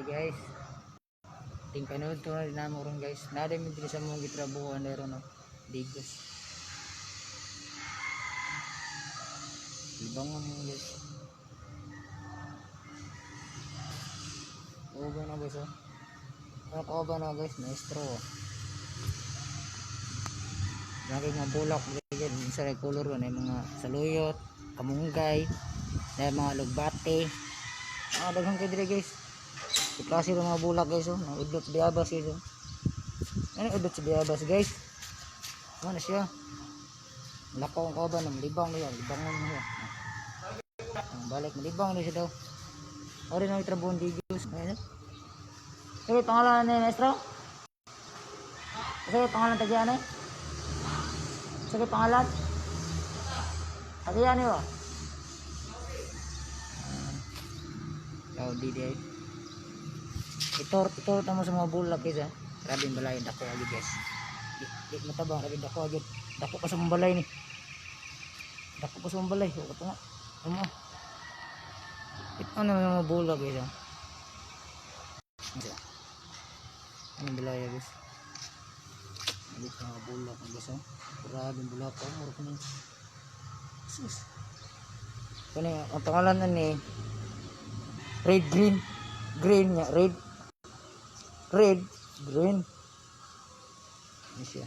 Hi guys. Ting panood to na din namo ron guys. Nada mi diri sa mong gitrabuhan dero no. Digos. Ibang mo guys. Uba na guys oh. Ano ka ba na guys? Maestro. Lagi mga bulak dili sa color ron ay mga saluyot, kamunggay, na mga lugbate. Ah, daghang kay guys. Di klase ng mga bulak guys oh. Nang udot sa diabas guys oh. Ano udot sa diabas guys? Ano na siya? Lakaw ang kaban ng libang niya. Libang na niya. Ang balik malibang na siya daw. Ori na itrabon digos. Ayun. Sige, pangalan ni maestro? Sige, pangalan tagyan eh. Sige, pangalan. Tagyan niyo. Ikaw, di di. Ito, tamo sa mga bulak guys ha. Grabe yung balay, dako agad guys. Di, di matabang, grabe dako agad. Dako pa sa mga balay ni. Dako pa sa mga balay. O, ito nga. Ano? Ito ano yung mga bulak guys ha. Ano siya? Anong balay guys? Alit sa mga bulak guys ha. Grabe yung bulak ko. Mura ko na. Sus. Kani, ang pangalan na ni red green green niya red red green. Ini siya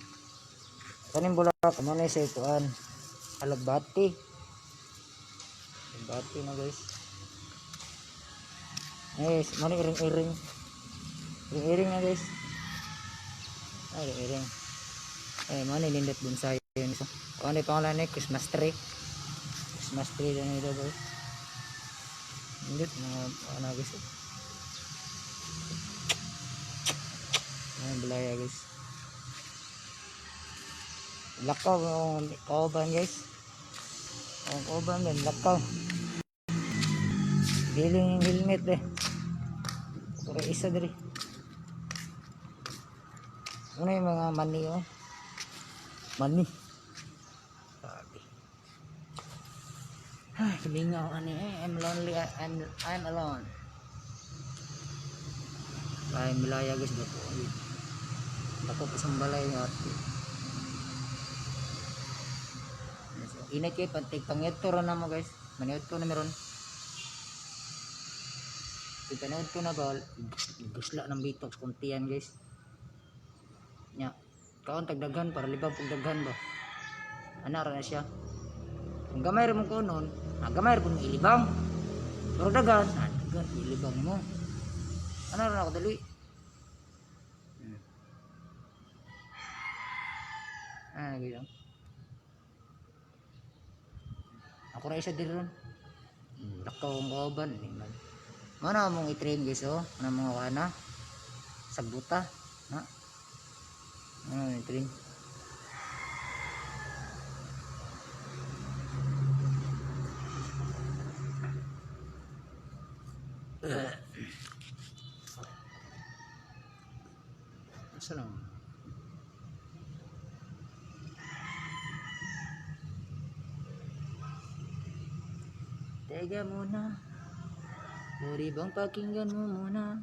kanin bulak ano na siya ituan alagbati alagbati na guys. Guys mana iring iring? Iring iring na guys. Ay iring iring. Eh mana nindot bonsai yun isa yung pangalan Christmas tree. Christmas tree na nito guys. Hindi mga ano guys Ayan, balaya guys. Lakaw yung kauban guys. Ang kauban din, lakaw. Biling yung helmet eh. Puro isa diri. Ano yung mga mani oh. Mani. Sabi. Ay, hilingaw ano eh. I'm lonely. I'm, I'm alone. Ay, milaya guys. Dako. Dako pa sa balay nga. Inay kayo, pantig pangit to na mo guys. Maniot ko na meron. Pag panood ko na ba, gusla ng bitox kuntiyan guys. Nya, kaon tagdagan para libang pagdaghan ba. Anara na siya. Kung gamay rin mo ko noon, ah, gamay rin mo ilibang. Pero dagan, ah, dagan, ilibang mo. Ano rin ako dali? Ah, gitu. Ako ra isa diri ron. Hmm, Lakaw ang kauban. Liman. Mana mong i-train guys oh. Ano mga kana? Sagbuta. Na? Ano i-train? Asa lang? Teka muna. Muri bang pakinggan mo muna?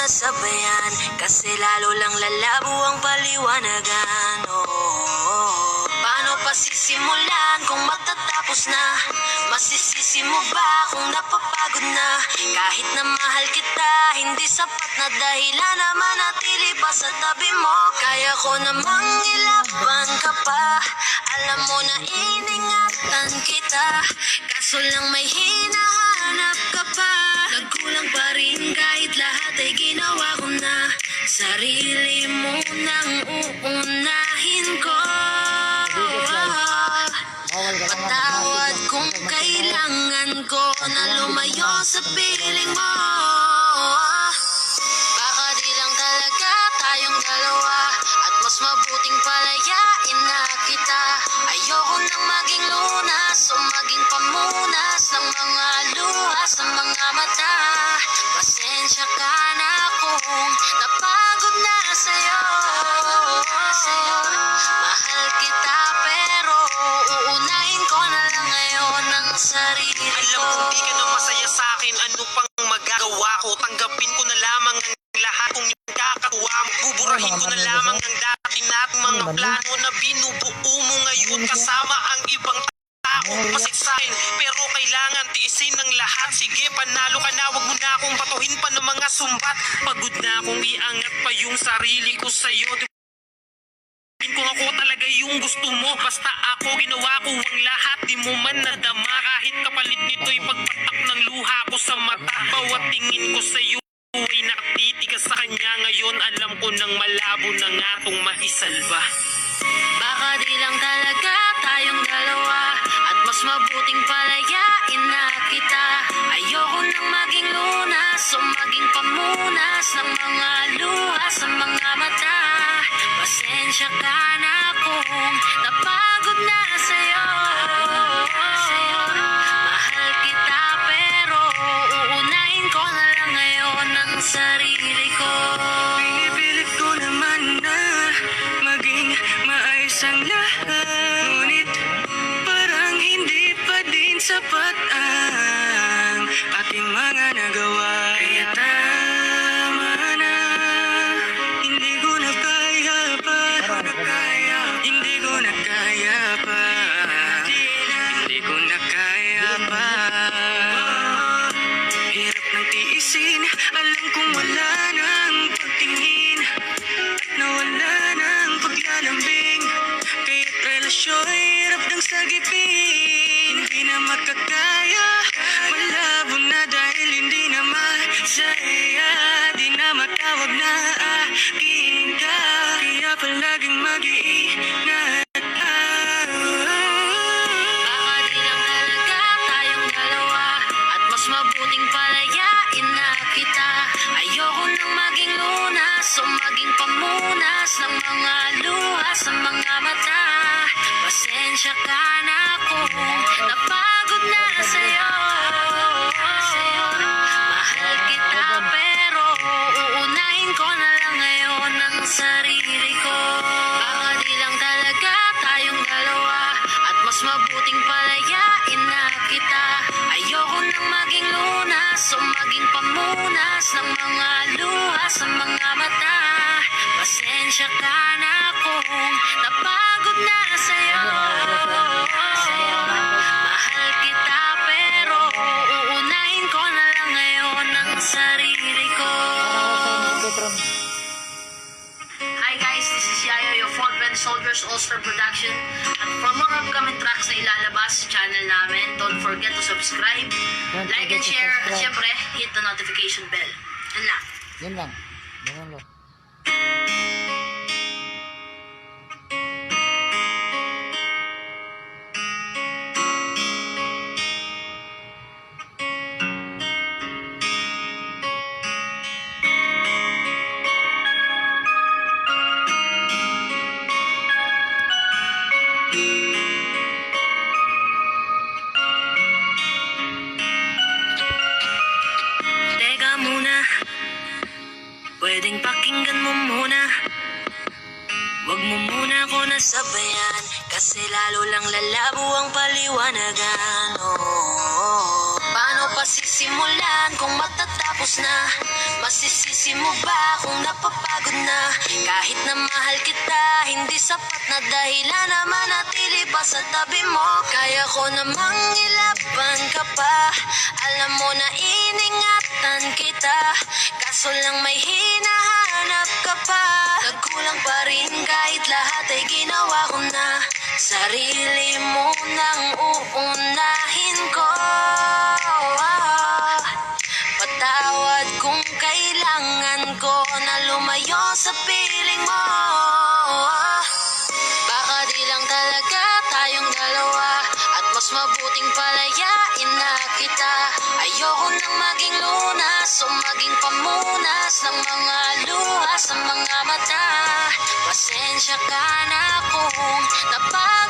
Nasabayan Kasi lalo lang lalabo ang paliwanagan oh, Paano pa sisimulan kung matatapos na? Masisisi mo ba kung napapagod na? Kahit na mahal kita Hindi sapat na dahilan na manatili pa sa tabi mo. Kaya ko namang ilaban ka pa. Alam mo na iningatan kita Kaso lang may hinahanap ka pa Sarili mo nang uunahin ko. Patawad kung kailangan ko na lumayo sa piling mo mga plano Na binubuo mo ngayon Kasama ang ibang tao. Pasitsahin pero kailangan tiisin ng lahat. Sige panalo ka na. Huwag mo na akong patuhin pa ng mga sumbat. Pagod na akong iangat pa yung sarili ko sa'yo. Kung ako talaga yung gusto mo Basta ako ginawa ko ang lahat. Di mo man nadama. Kahit kapalit nito'y pagpatak ng luha ko sa mata. Bawat tingin ko sa'yo ay nakatitigas Ngayon alam ko nang malabo na nga tong maisalba. Baka di lang talaga tayong dalawa At mas mabuting palayain na kita. Ayoko nang maging lunas o maging pamunas Ng mga luha sa mga mata. Pasensya ka na kung napagod na sa'yo. Mahal kita pero uunahin ko na lang ngayon ang sarili sapat ang aking mga nagawa. Kaya tama na Hindi ko na kaya pa. Hindi ko na kaya pa. Hindi ko na kaya pa. Hirap ng tiisin Alam kong wala nang palaging mag-iingat ka Baka di tayong dalawa. At mas mabuting palayain na kita. Ayoko nang maging lunas o pamunas Ng mga luha sa mga mata. Pasensya ka na kung napagod na sa'yo sa mga mata Pasensya ka na kung napagod na sa'yo Mahal kita pero uunahin ko na lang ngayon ang sarili ko. Hi guys, this is Yayo, your Fort Bend Soldiers All-Star Production. At for more upcoming tracks na ilalabas sa channel namin, don't forget to subscribe, like and share, at syempre, hit the notification bell. Yan lang. Yan lang. Ako nasabayan Kasi lalo lang lalabo ang paliwanagan. Oh, Paano pa sisimulan kung matatapos na? Masisisi mo ba kung napapagod na? Kahit na mahal kita Hindi sapat na dahilan na manatili pa sa tabi mo. Kaya ko namang ilaban ka pa. Alam mo na iningatan kita. Kaso lang may hinahanap ka pa. Nagkulang pa rin kahit lahat Sarili mo nang uunahin ko. Patawad kung kailangan ko na lumayo sa piling mo. Baka di lang talaga tayong dalawa At mas mabuting palayain na kita. Ayoko nang maging lunas o maging pamunas Ng mga luha sa mga mata. Pasensya ka na kung napag